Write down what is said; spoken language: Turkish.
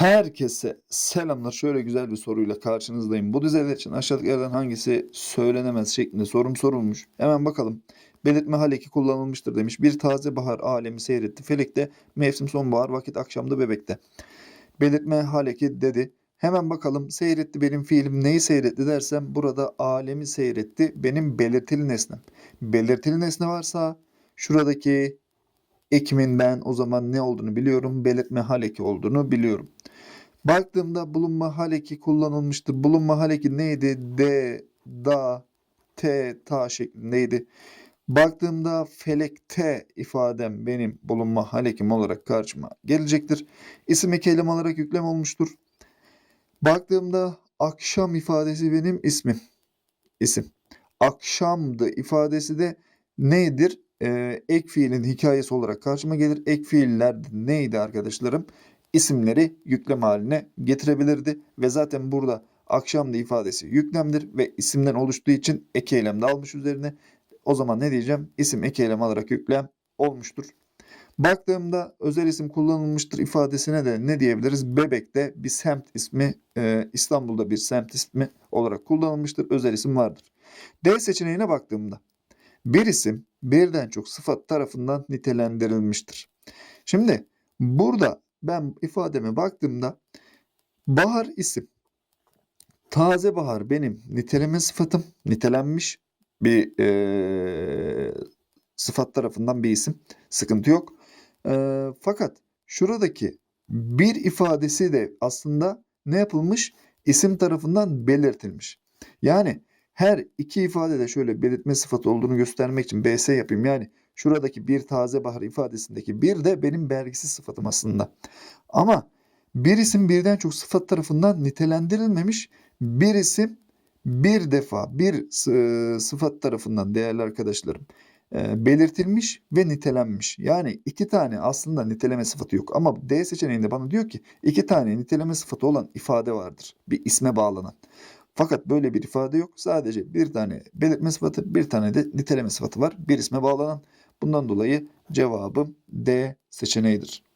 Herkese selamlar. Şöyle güzel bir soruyla karşınızdayım. Bu dizeler için aşağıdakilerden hangisi söylenemez şeklinde sorum sorulmuş. Hemen bakalım. Belirtme hal eki kullanılmıştır demiş. Bir taze bahar alemi seyretti. Felekte mevsim sonbahar vakit akşamda bebekte. Belirtme hal eki dedi. Hemen bakalım seyretti benim fiilim neyi seyretti dersem burada alemi seyretti benim belirtili nesnem. Belirtili nesne varsa şuradaki ekimin ben o zaman ne olduğunu biliyorum. Belirtme hal eki olduğunu biliyorum. Baktığımda bulunma hal eki kullanılmıştır. Bulunma hal eki neydi? D, da, t, ta şeklindeydi. Baktığımda felekte ifadem benim bulunma hal ekim olarak karşıma gelecektir. İsim eki eylem olarak yüklem olmuştur. Baktığımda akşam ifadesi benim ismim. İsim. Akşamdı ifadesi de nedir? Ee, ek fiilin hikayesi olarak karşıma gelir. Ek fiiller neydi arkadaşlarım? İsimleri yüklem haline getirebilirdi ve zaten burada akşamdı ifadesi yüklemdir ve isimden oluştuğu için ek eylem de almış üzerine. O zaman ne diyeceğim? İsim ek eylem alarak yüklem olmuştur. Baktığımda özel isim kullanılmıştır ifadesine de ne diyebiliriz? Bebek'te bir semt ismi, e, İstanbul'da bir semt ismi olarak kullanılmıştır. Özel isim vardır. D seçeneğine baktığımda bir isim birden çok sıfat tarafından nitelendirilmiştir. Şimdi burada ben ifademe baktığımda bahar isim. Taze bahar benim niteleme sıfatım. Nitelenmiş bir eee, sıfat tarafından bir isim. Sıkıntı yok. Eee, fakat şuradaki bir ifadesi de aslında ne yapılmış? İsim tarafından belirtilmiş. Yani her iki ifade de şöyle belirtme sıfatı olduğunu göstermek için BS yapayım. Yani şuradaki bir taze bahar ifadesindeki bir de benim belgisiz sıfatım aslında. Ama bir isim birden çok sıfat tarafından nitelendirilmemiş. Bir isim bir defa bir sı- sıfat tarafından değerli arkadaşlarım belirtilmiş ve nitelenmiş. Yani iki tane aslında niteleme sıfatı yok. Ama D seçeneğinde bana diyor ki iki tane niteleme sıfatı olan ifade vardır. Bir isme bağlanan. Fakat böyle bir ifade yok. Sadece bir tane belirtme sıfatı, bir tane de niteleme sıfatı var. Bir isme bağlanan. Bundan dolayı cevabım D seçeneğidir.